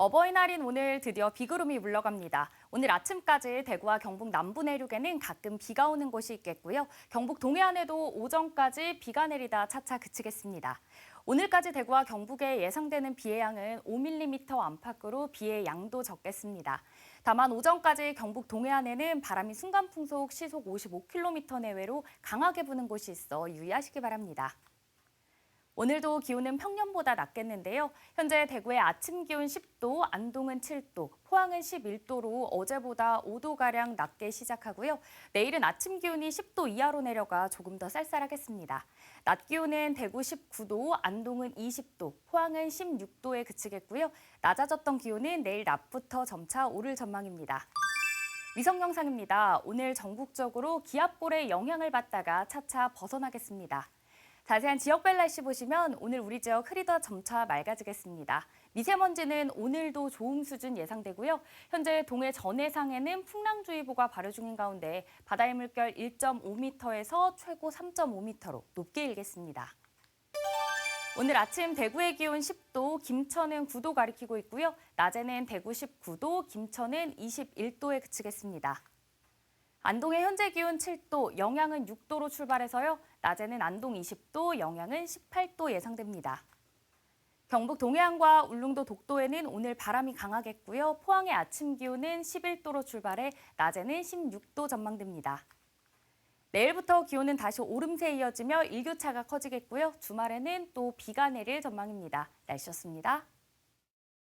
어버이날인 오늘 드디어 비구름이 물러갑니다. 오늘 아침까지 대구와 경북 남부 내륙에는 가끔 비가 오는 곳이 있겠고요. 경북 동해안에도 오전까지 비가 내리다 차차 그치겠습니다. 오늘까지 대구와 경북에 예상되는 비의 양은 5mm 안팎으로 비의 양도 적겠습니다. 다만 오전까지 경북 동해안에는 바람이 순간풍속 시속 55km 내외로 강하게 부는 곳이 있어 유의하시기 바랍니다. 오늘도 기온은 평년보다 낮겠는데요. 현재 대구의 아침 기온 10도, 안동은 7도, 포항은 11도로 어제보다 5도가량 낮게 시작하고요. 내일은 아침 기온이 10도 이하로 내려가 조금 더 쌀쌀하겠습니다. 낮 기온은 대구 19도, 안동은 20도, 포항은 16도에 그치겠고요. 낮아졌던 기온은 내일 낮부터 점차 오를 전망입니다. 위성 영상입니다. 오늘 전국적으로 기압골의 영향을 받다가 차차 벗어나겠습니다. 자세한 지역별 날씨 보시면 오늘 우리 지역 흐리더 점차 맑아지겠습니다. 미세먼지는 오늘도 좋음 수준 예상되고요. 현재 동해 전해상에는 풍랑주의보가 발효 중인 가운데 바다의 물결 1.5m에서 최고 3.5m로 높게 일겠습니다. 오늘 아침 대구의 기온 10도, 김천은 9도 가리키고 있고요. 낮에는 대구 19도, 김천은 21도에 그치겠습니다. 안동의 현재 기온 7도, 영양은 6도로 출발해서요. 낮에는 안동 20도, 영양은 18도 예상됩니다. 경북 동해안과 울릉도 독도에는 오늘 바람이 강하겠고요. 포항의 아침 기온은 11도로 출발해 낮에는 16도 전망됩니다. 내일부터 기온은 다시 오름세 이어지며 일교차가 커지겠고요. 주말에는 또 비가 내릴 전망입니다. 날씨였습니다.